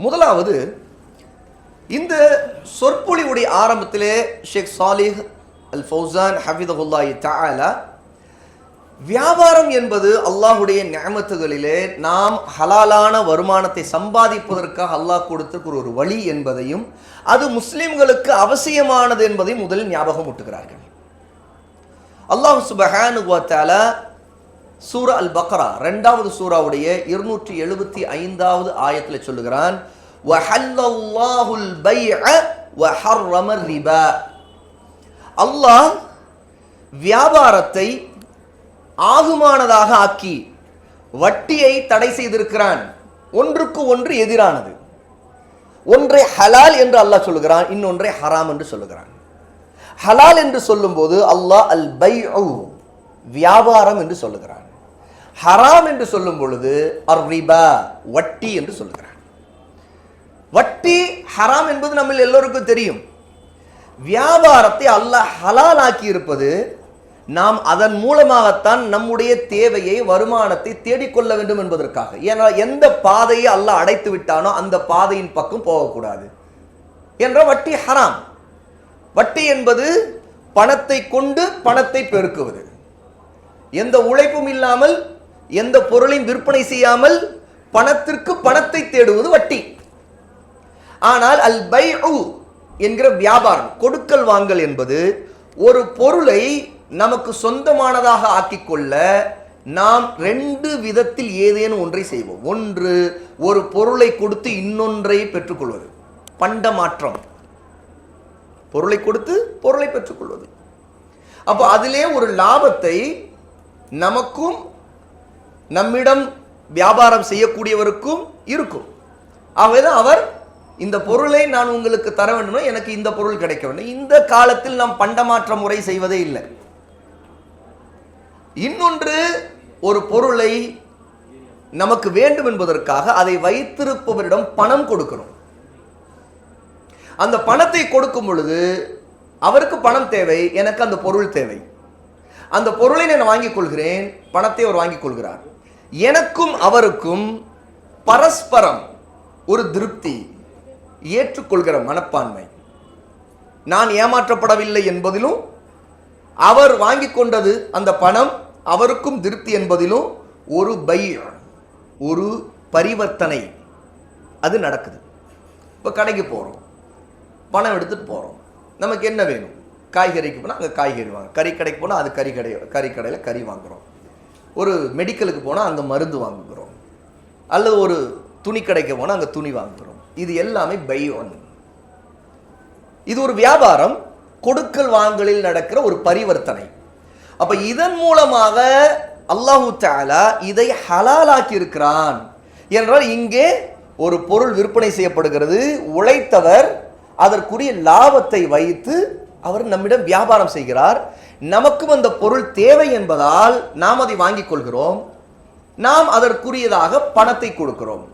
முதலாவது இந்த சொற்பொழிவுடைய ஆரம்பத்திலே ஷேக் சாலிஹ் அல் ஃபௌசான் ஹஃபிதகுல்லாஹி தாலா வியாபாரம் என்பது அல்லாஹ்வுடைய நியமத்துகளிலே நாம் ஹலாலான வருமானத்தை சம்பாதிப்பதற்காக அல்லாஹ் கொடுத்திருக்கிற ஒரு வழி என்பதையும் அது முஸ்லிம்களுக்கு அவசியமானது என்பதையும் முதலில் ஞாபகம் ஊட்டுகிறார்கள் அல்லாஹ் சுபஹானு வ சூரா அல் பக்ரா ரெண்டாவது சூராவுடைய இருநூற்றி எழுபத்தி ஐந்தாவது ஆயத்தில் சொல்லுகிறான் அல்லாஹ் வியாபாரத்தை ஆகுமானதாக ஆக்கி வட்டியை தடை செய்திருக்கிறான். ஒன்றுக்கு ஒன்று எதிரானது. ஒன்றை ஹலால் என்று அல்லாஹ் சொல்லுகிறான் இன்னொன்றை ஹராம் என்று சொல்லுகிறான். ஹலால் என்று சொல்லும்போது அல்லாஹ் அல் பை வியாபாரம் என்று சொல்லுகிறான். ஹராம் என்று சொல்லும் பொழுது அர்ரிபா வட்டி என்று சொல்லுகிறார். வட்டி ஹராம் என்பது நம்ம எல்லோருக்கும் தெரியும். வியாபாரத்தை அல்லாஹ் ஹலால் ஆக்கி இருப்பது நாம் அதன் மூலமாகத்தான் நம்முடைய தேவையை வருமானத்தை தேடிக்கொள்ள வேண்டும் என்பதற்காக. ஏன்னா எந்த பாதையை அல்லாஹ் அடைத்து விட்டானோ அந்த பாதையின் பக்கம் போகக்கூடாது. என்ற வட்டி ஹராம். வட்டி என்பது பணத்தை கொண்டு பணத்தை பெருக்குவது. எந்த உழைப்பும் இல்லாமல் எந்த பொருளையும் விற்பனை செய்யாமல் பணத்திற்கு பணத்தை தேடுவது வட்டி. ஆனால் அல் பை என்கிற வியாபாரம் கொடுக்கல் வாங்கல் என்பது ஒரு பொருளை நமக்கு சொந்தமானதாக ஆக்கிக்கொள்ள நாம் ரெண்டு விதத்தில் ஏதேனும் ஒன்றை செய்வோம். ஒன்று ஒரு பொருளை கொடுத்து இன்னொன்றை பெற்றுக்கொள்வது. பண்டமாற்றம். பொருளை கொடுத்து பொருளை பெற்றுக்கொள்வது. அப்போ அதிலே ஒரு லாபத்தை நமக்கும் நம்மிடம் வியாபாரம் செய்யக்கூடியவருக்கும் இருக்கும். ஆகவேதான் அவர் இந்த பொருளை நான் உங்களுக்கு தர வேண்டும்னா எனக்கு இந்த பொருள் கிடைக்க வேண்டும். இந்த காலத்தில் நாம் பண்டமாற்ற முறை செய்வதே இல்லை. இன்னொன்று ஒரு பொருளை நமக்கு வேண்டும் என்பதற்காக அதை வைத்திருப்பவரிடம் பணம் கொடுக்கிறோம் அந்த பணத்தை கொடுக்கும் பொழுது அவருக்கு பணம் தேவை எனக்கு அந்த பொருள் தேவை. அந்த பொருளை நான் வாங்கிக் கொள்கிறேன் பணத்தை அவர் வாங்கிக் கொள்கிறார். எனக்கும் அவருக்கும் பரஸ்பரம் ஒரு திருப்தி ஏற்றுக்கொள்கிற மனப்பான்மை. நான் ஏமாற்றப்படவில்லை என்பதிலும் அவர் வாங்கி கொண்டது அந்த பணம் அவருக்கும் திருப்தி என்பதிலும் ஒரு பை ஒரு பரிவர்த்தனை. அது நடக்குது. இப்போ கடைக்கு போகிறோம் பணம் எடுத்துகிட்டு போகிறோம் நமக்கு என்ன வேணும்? காய்கறிக்கு போனால் அங்கே காய்கறி வாங்க. கறி கடைக்கு போனால் அது கறி கடை கறி கடையில் கறி வாங்குகிறோம் ஒரு மெடிக்கலுக்கு போனால் அங்கே மருந்து வாங்குகிறோம் அல்லது ஒரு துணி கடைக்கு போனால் அங்கே துணி வாங்குகிறோம் இது எல்லாமே பை ஒன். இது ஒரு வியாபாரம். கொடுக்கல் வாங்கலில் நடக்கிற ஒரு பரிவர்த்தனை. அப்போ இதன் மூலமாக அல்லாஹு தாலா இதை ஹலாலாக்கி இருக்கிறான் என்றால் இங்கே ஒரு பொருள் விற்பனை செய்யப்படுகிறது. உழைத்தவர் அதற்குரிய லாபத்தை வைத்து அவர் நம்மிடம் வியாபாரம் செய்கிறார். நமக்கும் அந்த பொருள் தேவை என்பதால் நாம் அதை வாங்கிக் கொள்கிறோம். நாம் அதற்குரியதாக பணத்தை கொடுக்கிறோம்.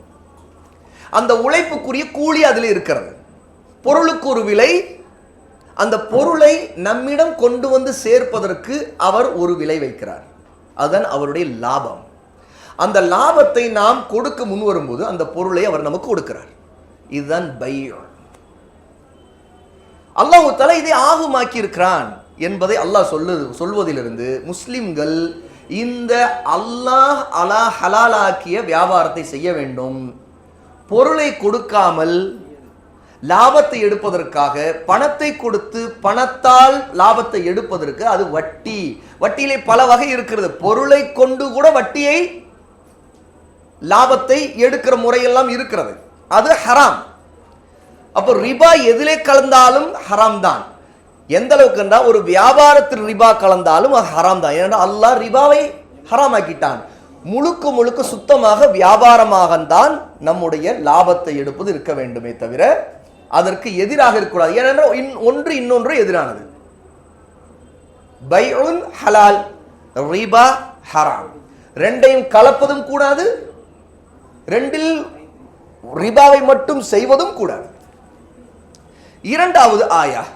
அந்த உழைப்புக்குரிய கூலி அதில் இருக்கிறது. பொருளுக்கு ஒரு விலை அந்த பொருளை நம்மிடம் கொண்டு வந்து சேர்ப்பதற்கு அவர் ஒரு விலை வைக்கிறார். அதுதான் அவருடைய லாபம். அந்த லாபத்தை நாம் கொடுக்க முன் வரும்போது அந்த பொருளை அவர் நமக்கு கொடுக்கிறார். இதுதான் பை அல்லாஹ் தலை இதை ஆகுமாக்கி இருக்கிறான் என்பதை அல்லாஹ் சொல்லு சொல்வதிலிருந்து முஸ்லிம்கள் இந்த அல்லாஹ் அலா ஹலாலாக்கிய வியாபாரத்தை செய்ய வேண்டும். பொருளை கொடுக்காமல் லாபத்தை எடுப்பதற்காக பணத்தை கொடுத்து பணத்தால் லாபத்தை எடுப்பதற்கு அது வட்டி. வட்டியிலே பல வகை இருக்கிறது. பொருளை கொண்டு கூட வட்டியை லாபத்தை எடுக்கிற முறையெல்லாம் இருக்கிறது. அது ஹராம். அப்போ ரிபா எதிலே கலந்தாலும் ஹராம் தான். எந்த அளவுக்கு என்றால் ஒரு வியாபாரத்தில் ரிபா கலந்தாலும் அது ஹராம் தான். ஏன்னா அல்லாஹ் ரிபாவை ஹராமாக்கிட்டான். முழுக்க முழுக்க சுத்தமாக வியாபாரமாகத்தான் நம்முடைய லாபத்தை எடுப்பது இருக்க வேண்டுமே தவிர அதற்கு எதிராக இருக்கக்கூடாது. ஏனென்றால் இன் ஒன்று இன்னொன்று எதிரானது. பைஉன் ஹலால் ரிபா ஹராம். ரெண்டையும் கலப்பதும் கூடாது. ரெண்டில் ரிபாவை மட்டும் செய்வதும் கூடாது. இரண்டாவது ஆயா.